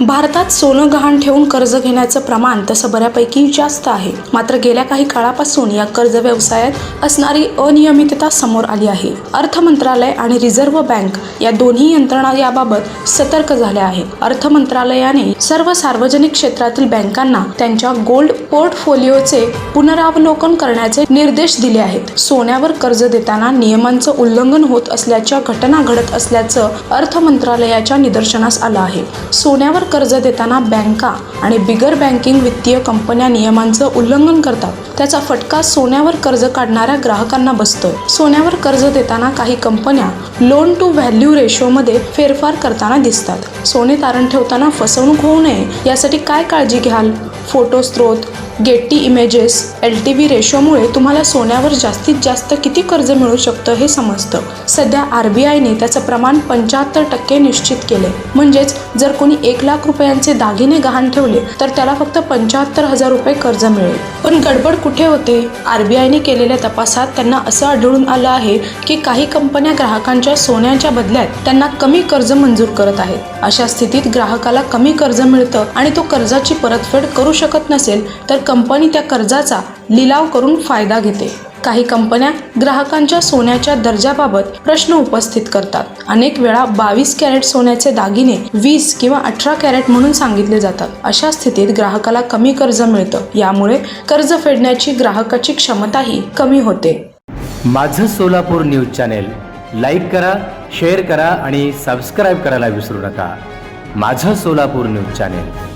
भारतात सोनं गहाण ठेवून कर्ज घेण्याचं प्रमाण तसं बऱ्यापैकी जास्त आहे. मात्र गेल्या काही काळापासून या कर्ज व्यवसायात असणारी अनियमितता समोर आली आहे. अर्थ मंत्रालय आणि रिझर्व्ह बँक या दोन्ही यंत्रणा याबाबत सतर्क झाल्या आहेत. अर्थ मंत्रालयाने सर्व सार्वजनिक क्षेत्रातील बँकांना त्यांच्या गोल्ड पोर्टफोलिओचे पुनरावलोकन करण्याचे निर्देश दिले आहेत. सोन्यावर कर्ज देताना नियमांचं उल्लंघन होत असल्याच्या घटना घडत असल्याचं अर्थ मंत्रालयाच्या निदर्शनास आलं आहे. सोन्यावर कर्ज देताना बँका आणि बिगर बँकिंग वित्तीय कंपन्या नियमांचं उल्लंघन करतात. त्याचा फटका सोन्यावर कर्ज काढणाऱ्या ग्राहकांना बसतोय. सोन्यावर कर्ज देताना काही कंपन्या लोन टू व्हॅल्यू रेशोमध्ये फेरफार करताना दिसतात. सोने तारण ठेवताना फसवणूक होऊ नये यासाठी काय काळजी घ्याल? फोटो स्त्रोत Getty images L T V रेशोमुळे तुम्हाला सोन्यावर जास्तीत जास्त किती कर्ज मिळू शकतं हे समजतं. सध्या आर बी आयने त्याचं प्रमाण पंच्याहत्तर टक्के निश्चित केले म्हणजेच जर कोणी एक लाख रुपयांचे दागिने गहाण ठेवले तर त्याला फक्त पंच्याहत्तर हजार रुपये कर्ज मिळेल. पण गडबड कुठे होते? आर बी आयने केलेल्या तपासात त्यांना असं आढळून आलं आहे की काही कंपन्या ग्राहकांच्या सोन्याच्या बदल्यात त्यांना कमी कर्ज मंजूर करत आहेत. अशा स्थितीत ग्राहकाला कमी कर्ज मिळतं आणि तो कर्जाची परतफेड करू शकत नसेल तर कंपनी त्या कर्जाचा लिलाव करून फायदा घेते. काही कंपन्या ग्राहकांच्या सोन्याच्या दर्जाबाबत प्रश्न उपस्थित करतात. अनेक वेळा बावीस कॅरेट सोन्याचे दागिने वीस किंवा अठरा कॅरेट म्हणून सांगितले जातात. अशा स्थितीत ग्राहकाला कमी कर्ज मिळतं. यामुळे कर्ज फेडण्याची ग्राहकाची क्षमताही कमी होते. माझं सोलापूर न्यूज चॅनेल लाईक करा शेअर करा आणि सबस्क्राईब करायला विसरू नका. माझं सोलापूर न्यूज चॅनेल.